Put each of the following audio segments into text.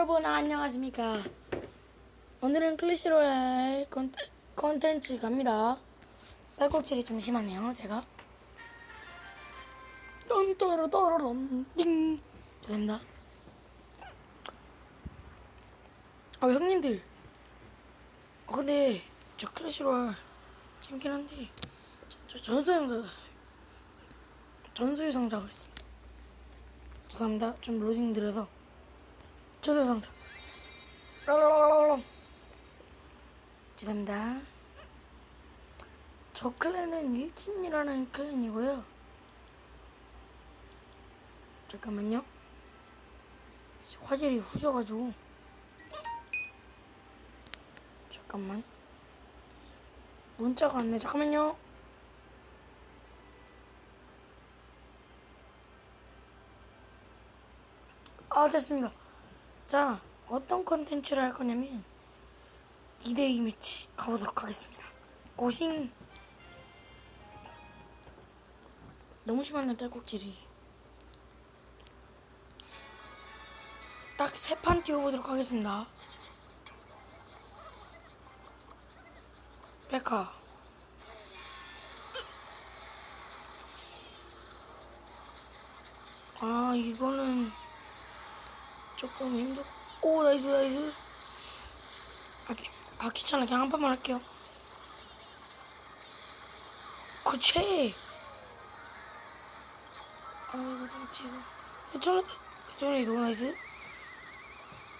여러분 안녕하십니까? 오늘은 컨텐- 컨텐츠 갑니다. 딸꾹질이 좀 심하네요 제가. 딴따라따라란 띵 죄송합니다. 아 형님들? 아 근데 저 클래시로얄 재밌긴 한데 저, 저 전설 상자 전설 상자가 있습니다. 죄송합니다. 좀 로딩 들어서 전설 상자. 랄랄랄랄. 죄송합니다. 저 클랜은 일진이라는 클랜이고요. 잠깐만요. 화질이 후져가지고. 잠깐만. 문자가 왔네. 잠깐만요. 아 됐습니다 자. 어떤 컨텐츠를 할 거냐면 2대2 매치 가보도록 하겠습니다. 고싱 너무 심하네 딸꾹질이. 딱 세 판 띄워보도록 하겠습니다. 백화 아 이거는 조금 힘들 오 나이스 나이스. 아, 귀- 아 귀찮아. 그냥 한 판만 할게요. 그치? 아 이거 좀 지금 저는 저는 이거 나이스.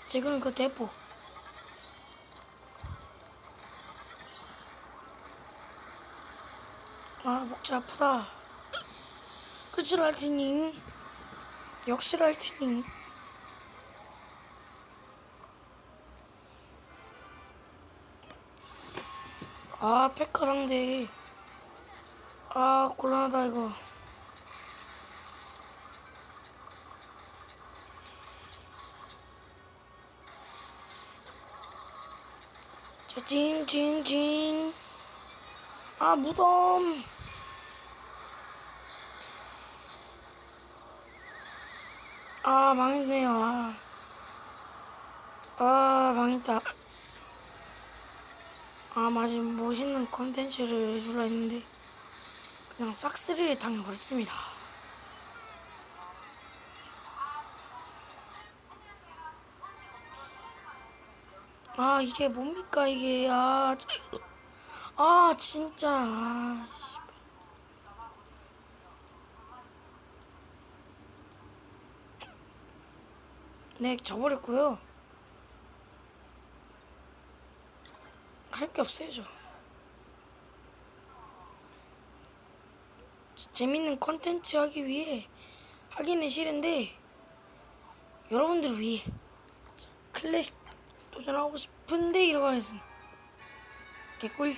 지금은 그 대포. 아 목자 아프다. 그치 라이트닝 역시 라이트닝 아 페카 상대 아 곤란하다 이거 자, 징, 징, 징. 아, 무덤. 아, 망했네요. 아, 아 망했다. 아, 마지 멋있는 컨텐츠를 해주려 했는데, 그냥 싹쓸이를 당해버렸습니다. 아, 이게 뭡니까, 이게. 아, 저- 아 진짜. 아, 씨. 네, 져버렸고요. 할게 없어요, 저. 지- 재밌는 컨텐츠 하기 위해 하기는 싫은데 여러분들을 위해 자, 클래식 도전하고 싶은데 이러고 하겠습니다. 개꿀.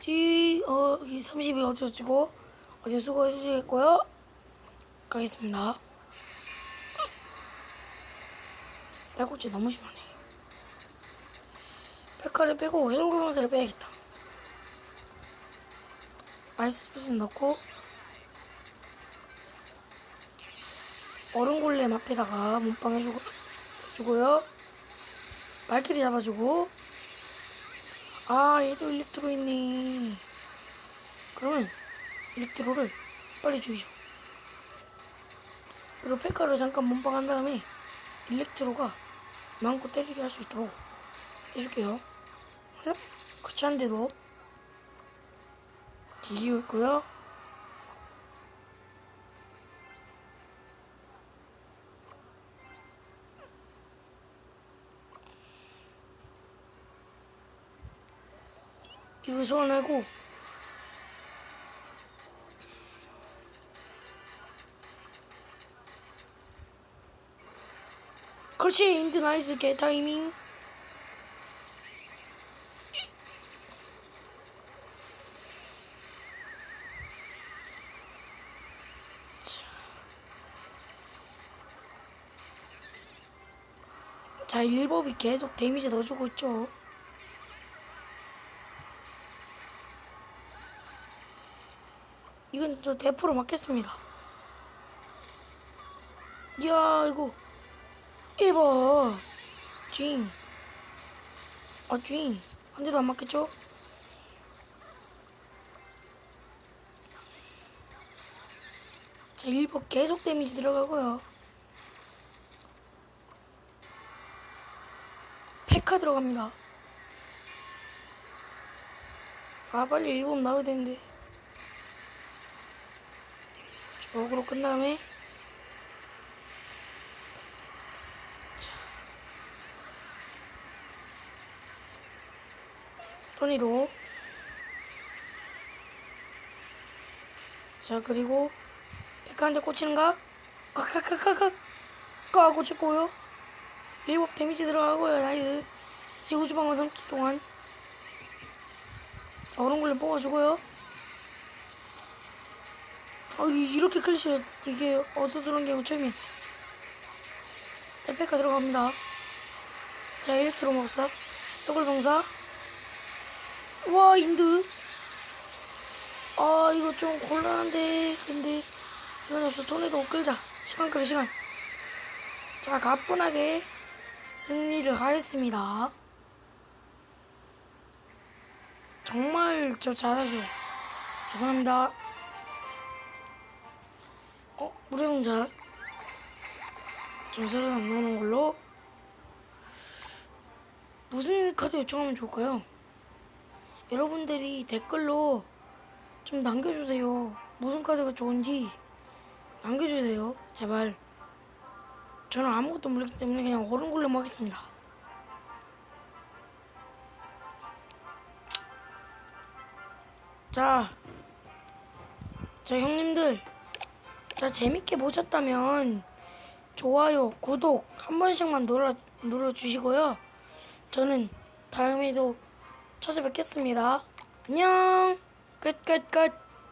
뒤, 어, 30일 어쩌고 어제 수고해 주시겠고요. 가겠습니다. 딸꾹질 너무 심하네. 백화를 빼고 해동경사를 빼야겠다. 아이스 스페이스 넣고 얼음골렘 앞에다가 몸빵 해주고, 주고요. 발키리 잡아주고 아 얘도 일렉트로 있네 그러면 일렉트로를 빨리 죽이죠 그리고 페카를 잠깐 몸빵한 다음에 일렉트로가 마음껏 때리게 할 수 있도록 해줄게요 그치 한데도 뒤지고 있고요. 이거 소환하고. 그렇지 인드 나이스 개 타이밍 자. 자 일법이 계속 데미지 넣어주고 있죠 이건 저 대포로 맞겠습니다. 이야 이거 이봐 쥐잉 아 쥐잉 한 대도 안 맞겠죠? 자 1번 계속 데미지 들어가고요 들어갑니다. 아 빨리 1번 나와야 되는데. 저으로 끝 다음에. 토니도. 자 그리고 백한대 꽂히는 각. kakkakkakkakak 까 꽂혔고요. 일곱 데미지 들어가고요. 나이스 이제 우주방어 3초 동안 자 얼음굴레 뽑아주고요. 아 이- 이렇게 클리시 이게 어디서 들어온 게 우체민 자 페카 들어갑니다. 자 일렉트로 목사 역을 병사 와 인드 아 이거 좀 곤란한데 근데 시간이 없어. 돈에도 끌자. 시간 끌어 시간. 자 가뿐하게 승리를 하였습니다 정말 저 잘하죠 죄송합니다 어 무례용자 전설은 안 나오는 걸로 무슨 카드 요청하면 좋을까요? 여러분들이 댓글로 좀 남겨주세요. 무슨 카드가 좋은지 남겨주세요. 제발. 저는 아무것도 모르기 때문에 그냥 얼음굴레만 하겠습니다. 자, 자 형님들, 자 재밌게 보셨다면 좋아요, 구독 한 번씩만 눌러 눌러주시고요. 저는 다음에도 찾아뵙겠습니다. 안녕. 끝, 끝, 끝.